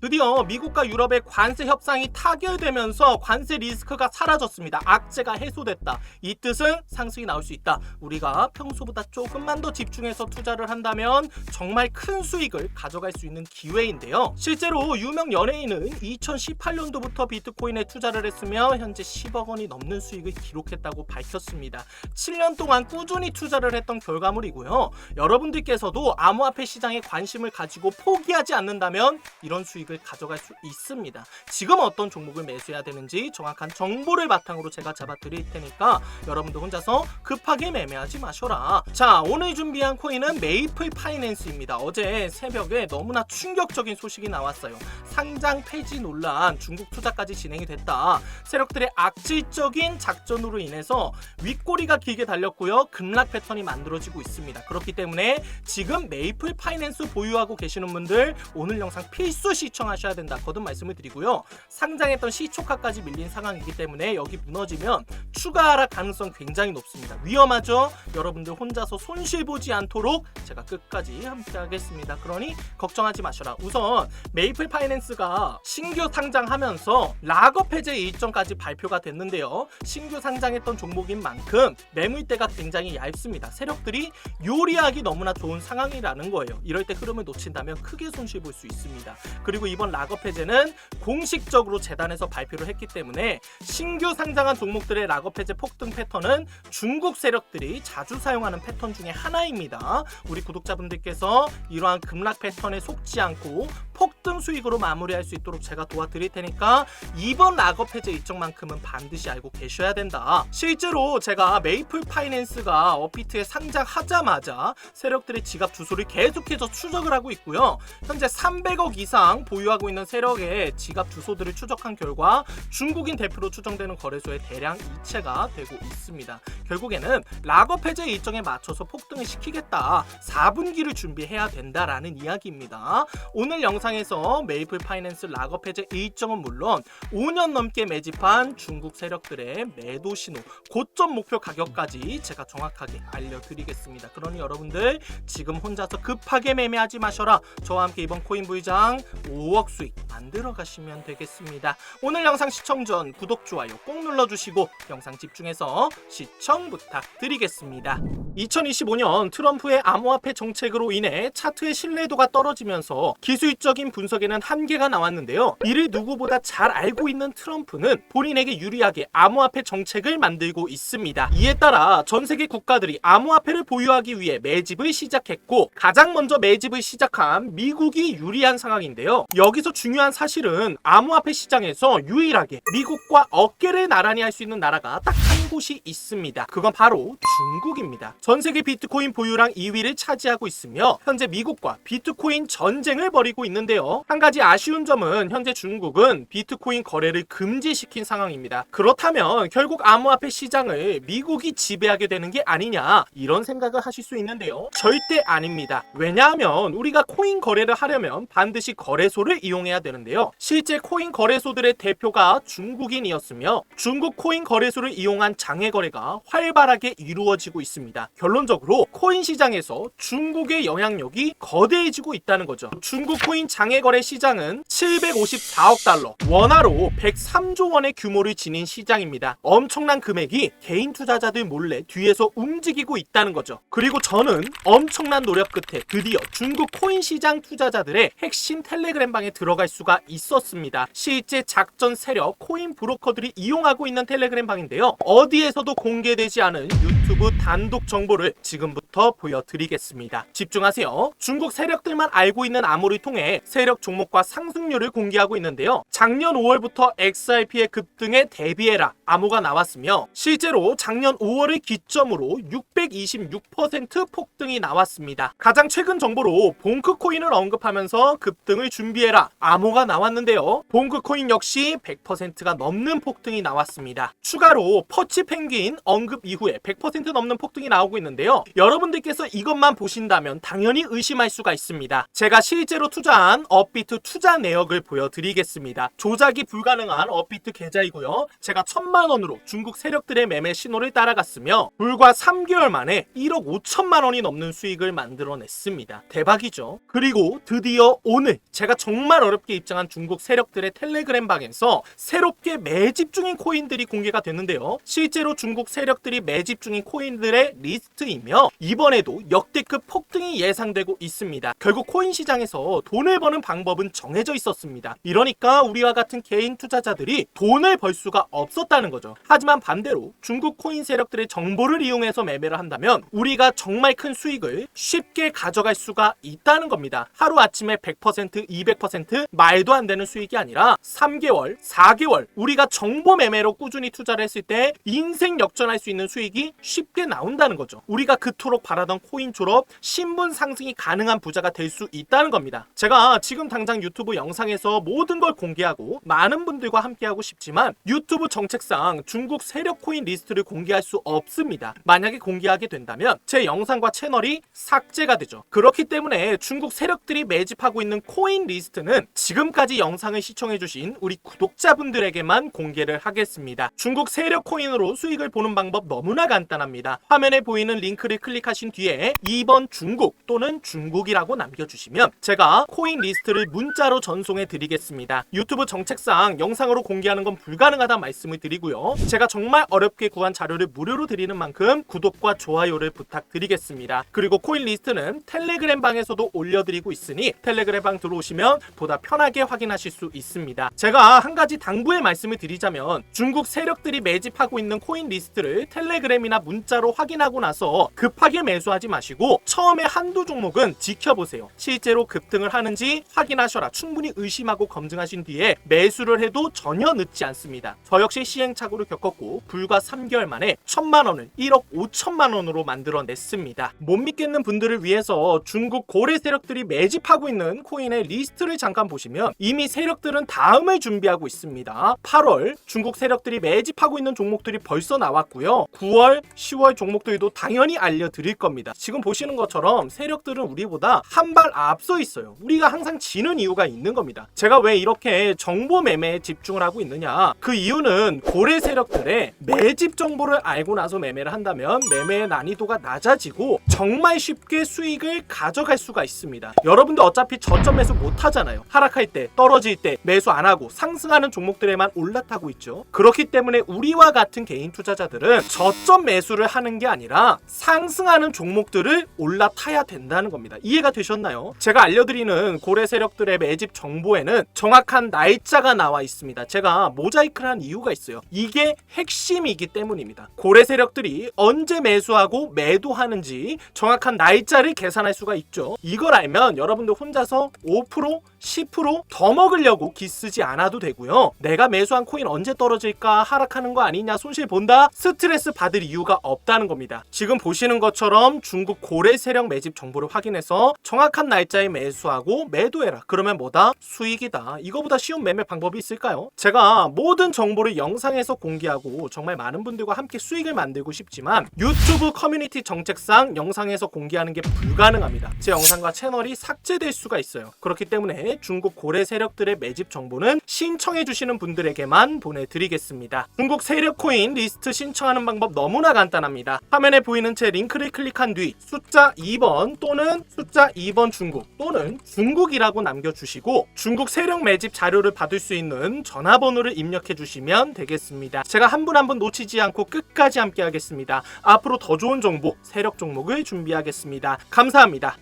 드디어 미국과 유럽의 관세 협상이 타결되면서 관세 리스크가 사라졌습니다. 악재가 해소됐다. 이 뜻은 상승이 나올 수 있다. 우리가 평소보다 조금만 더 집중해서 투자를 한다면 정말 큰 수익을 가져갈 수 있는 기회인데요. 실제로 유명 연예인은 2018년도부터 비트코인에 투자를 했으며 현재 10억 원이 넘는 수익을 기록했다고 밝혔습니다. 7년 동안 꾸준히 투자를 했던 결과물이고요. 여러분들께서도 암호화폐 시장에 관심을 가지고 포기하지 않는다면 이런 수익 을 가져갈 수 있습니다. 지금 어떤 종목을 매수해야 되는지 정확한 정보를 바탕으로 제가 잡아 드릴 테니까 여러분도 혼자서 급하게 매매하지 마셔라. 자, 오늘 준비한 코인은 메이플 파이낸스입니다. 어제 새벽에 너무나 충격적인 소식이 나왔어요. 상장 폐지 논란, 중국 투자까지 진행이 됐다. 세력들의 악질적인 작전으로 인해서 윗꼬리가 길게 달렸고요. 급락 패턴이 만들어지고 있습니다. 그렇기 때문에 지금 메이플 파이낸스 보유하고 계시는 분들 오늘 영상 필수 시청 하셔야 된다. 거듭 말씀을 드리고요. 상장했던 시초가까지 밀린 상황이기 때문에 여기 무너지면 추가 하락 가능성 굉장히 높습니다. 위험하죠? 여러분들 혼자서 손실 보지 않도록 제가 끝까지 함께 하겠습니다. 그러니 걱정하지 마셔라. 우선 메이플 파이낸스가 신규 상장하면서 락업 해제 일정까지 발표가 됐는데요. 신규 상장했던 종목인 만큼 매물대가 굉장히 얇습니다. 세력들이 요리하기 너무나 좋은 상황이라는 거예요. 이럴 때 흐름을 놓친다면 크게 손실 볼 수 있습니다. 그리고 이번 락업 해제는 공식적으로 재단에서 발표를 했기 때문에 신규 상장한 종목들의 락업 해제 폭등 패턴은 중국 세력들이 자주 사용하는 패턴 중에 하나입니다. 우리 구독자분들께서 이러한 급락 패턴에 속지 않고 폭 등 수익으로 마무리할 수 있도록 제가 도와드릴 테니까 이번 락업 해제 일정만큼은 반드시 알고 계셔야 된다. 실제로 제가 메이플 파이낸스가 업비트에 상장하자마자 세력들의 지갑 주소를 계속해서 추적을 하고 있고요. 현재 300억 이상 보유하고 있는 세력의 지갑 주소들을 추적한 결과 중국인 대표로 추정되는 거래소에 대량 이체가 되고 있습니다. 결국에는 락업 해제 일정에 맞춰서 폭등을 시키겠다. 4분기를 준비해야 된다라는 이야기입니다. 오늘 영상에서 메이플 파이낸스 락업 해제 일정은 물론 5년 넘게 매집한 중국 세력들의 매도 신호, 고점 목표 가격까지 제가 정확하게 알려드리겠습니다. 그러니 여러분들 지금 혼자서 급하게 매매하지 마셔라. 저와 함께 이번 코인 부장 5억 수익 만들어 가시면 되겠습니다. 오늘 영상 시청 전 구독, 좋아요 꼭 눌러주시고 영상 집중해서 시청 부탁드리겠습니다. 2025년 트럼프의 암호화폐 정책으로 인해 차트의 신뢰도가 떨어지면서 기술적인 분석에는 한계가 나왔는데요. 이를 누구보다 잘 알고 있는 트럼프는 본인에게 유리하게 암호화폐 정책을 만들고 있습니다. 이에 따라 전 세계 국가들이 암호화폐를 보유하기 위해 매집을 시작했고 가장 먼저 매집을 시작한 미국이 유리한 상황인데요. 여기서 중요한 사실은 암호화폐 시장에서 유일하게 미국과 어깨를 나란히 할 수 있는 나라가 딱 한 곳이 있습니다. 그건 바로 중국입니다. 전 세계 비트코인 보유량 2위를 차지하고 있으며 현재 미국과 비트코인 전쟁을 벌이고 있는데요. 한 가지 아쉬운 점은 현재 중국은 비트코인 거래를 금지시킨 상황입니다. 그렇다면 결국 암호화폐 시장을 미국이 지배하게 되는 게 아니냐 이런 생각을 하실 수 있는데요. 절대 아닙니다. 왜냐하면 우리가 코인 거래를 하려면 반드시 거래소를 이용해야 되는데요. 실제 코인 거래소들의 대표가 중국인이었으며 중국 코인 거래소를 이용한 장외 거래가 활발하게 이루어지고 있습니다. 결론적으로 코인 시장에서 중국의 영향력이 거대해지고 있다는 거죠. 중국 코인 장외 거래 시장은 754억 달러, 원화로 103조 원의 규모를 지닌 시장입니다. 엄청난 금액이 개인 투자자들 몰래 뒤에서 움직이고 있다는 거죠. 그리고 저는 엄청난 노력 끝에 드디어 중국 코인 시장 투자자들의 핵심 텔레그램 방에 들어갈 수가 있었습니다. 실제 작전 세력 코인 브로커들이 이용하고 있는 텔레그램 방인데요. 어디에서도 공개되지 않은 유튜브 단독 정보를 지금부터 보여드리겠습니다. 집중하세요. 중국 세력들만 알고 있는 암호를 통해 세력 종목과 상승률을 공개하고 있는데요. 작년 5월부터 XRP의 급등에 대비해라 암호가 나왔으며 실제로 작년 5월을 기점으로 626% 폭등이 나왔습니다. 가장 최근 정보로 봉크코인을 언급하면서 급등을 준비해라 암호가 나왔는데요. 봉크코인 역시 100%가 넘는 폭등이 나왔습니다. 추가로 퍼치 펭귄 언급 이후에 100% 넘는 폭등이 나오고 있는데요. 여러분들께서 이것만 보신다면 당연히 의심할 수가 있습니다. 제가 실제로 투자한 업비트 투자 내역을 보여드리겠습니다. 조작이 불가능한 업비트 계좌이고요. 제가 천만 원으로 중국 세력들의 매매 신호를 따라갔으며 불과 3개월 만에 1억 5천만 원이 넘는 수익을 만들어냈습니다. 대박이죠. 그리고 드디어 오늘 제가 정말 어렵게 입장한 중국 세력들의 텔레그램 방에서 새롭게 매집 중인 코인들이 공개가 됐는데요. 실제로 중국 세력들이 매집 중인 코인들의 리스트이며 이번에도 역대급 폭등이 예상되고 있습니다. 결국 코인 시장에서 돈을 버는 방법은 정해져 있었습니다. 이러니까 우리와 같은 개인 투자자들이 돈을 벌 수가 없었다는 거죠. 하지만 반대로 중국 코인 세력들의 정보를 이용해서 매매를 한다면 우리가 정말 큰 수익을 쉽게 가져갈 수가 있다는 겁니다. 하루 아침에 100%, 200% 말도 안 되는 수익이 아니라 3개월, 4개월 우리가 정보 매매로 꾸준히 투자를 했을 때 인생 역전할 수 있는 수익이 쉽게 나온다는 거죠. 우리가 그토록 바라던 코인 졸업, 신분 상승이 가능한 부자가 될 수 있다는 겁니다. 제가 지금 당장 유튜브 영상에서 모든 걸 공개하고 많은 분들과 함께하고 싶지만 유튜브 정책상 중국 세력 코인 리스트를 공개할 수 없습니다. 만약에 공개하게 된다면 제 영상과 채널이 삭제가 되죠. 그렇기 때문에 중국 세력들이 매집하고 있는 코인 리스트는 지금까지 영상을 시청해주신 우리 구독자분들에게만 공개를 하겠습니다. 중국 세력 코인으로 수익을 보는 방법 너무나 간단합니다. 화면에 보이는 링크를 클릭하신 뒤에 2번 중국 또는 중국이라고 남겨주시면 제가 코인 리스트 를 문자로 전송해 드리겠습니다. 유튜브 정책상 영상으로 공개하는 건 불가능하다 말씀을 드리고요. 제가 정말 어렵게 구한 자료를 무료로 드리는 만큼 구독과 좋아요를 부탁드리겠습니다. 그리고 코인 리스트는 텔레그램 방에서도 올려드리고 있으니 텔레그램 방 들어오시면 보다 편하게 확인하실 수 있습니다. 제가 한 가지 당부의 말씀을 드리자면 중국 세력들이 매집하고 있는 코인 리스트를 텔레그램이나 문자로 확인하고 나서 급하게 매수하지 마시고 처음에 한두 종목은 지켜보세요. 실제로 급등을 하는지 확인하셔라. 충분히 의심하고 검증하신 뒤에 매수를 해도 전혀 늦지 않습니다. 저 역시 시행착오를 겪었고 불과 3개월 만에 천만 원을 1억 5천만 원으로 만들어냈습니다. 못 믿겠는 분들을 위해서 중국 고래 세력들이 매집하고 있는 코인의 리스트를 잠깐 보시면 이미 세력들은 다음을 준비하고 있습니다. 8월 중국 세력들이 매집하고 있는 종목들이 벌써 나왔고요. 9월, 10월 종목들도 당연히 알려드릴 겁니다. 지금 보시는 것처럼 세력들은 우리보다 한 발 앞서 있어요. 우리가 항상 지는 이유가 있는 겁니다. 제가 왜 이렇게 정보 매매에 집중을 하고 있느냐? 그 이유는 고래 세력들의 매집 정보를 알고 나서 매매를 한다면 매매의 난이도가 낮아지고 정말 쉽게 수익을 가져갈 수가 있습니다. 여러분들 어차피 저점 매수 못 하잖아요. 하락할 때, 떨어질 때 매수 안 하고 상승하는 종목들에만 올라타고 있죠. 그렇기 때문에 우리와 같은 개인 투자자들은 저점 매수를 하는 게 아니라 상승하는 종목들을 올라타야 된다는 겁니다. 이해가 되셨나요? 제가 알려드리는 고래 세력들의 매집 정보에는 정확한 날짜가 나와 있습니다. 제가 모자이크를 한 이유가 있어요. 이게 핵심이기 때문입니다. 고래 세력들이 언제 매수하고 매도하는지 정확한 날짜를 계산할 수가 있죠. 이걸 알면 여러분들 혼자서 5% 10%더 먹으려고 기 쓰지 않아도 되고요. 내가 매수한 코인 언제 떨어질까 하락하는 거 아니냐 손실 본다 스트레스 받을 이유가 없다는 겁니다. 지금 보시는 것처럼 중국 고래 세력 매집 정보를 확인해서 정확한 날짜에 매수하고 매도 해라. 그러면 뭐다? 수익이다. 이거보다 쉬운 매매 방법이 있을까요? 제가 모든 정보를 영상에서 공개하고 정말 많은 분들과 함께 수익을 만들고 싶지만 유튜브 커뮤니티 정책상 영상에서 공개하는 게 불가능합니다. 제 영상과 채널이 삭제될 수가 있어요. 그렇기 때문에 중국 고래 세력들의 매집 정보는 신청해 주시는 분들에게만 보내드리겠습니다. 중국 세력 코인 리스트 신청하는 방법 너무나 간단합니다. 화면에 보이는 제 링크를 클릭한 뒤 숫자 2번 또는 숫자 2번 중국 또는 중국이라 고 남겨주시고 중국 세력 매집 자료를 받을 수 있는 전화번호를 입력해 주시면 되겠습니다. 제가 한분 한분 놓치지 않고 끝까지 함께 하겠습니다. 앞으로 더 좋은 정보, 세력 종목을 준비하겠습니다. 감사합니다.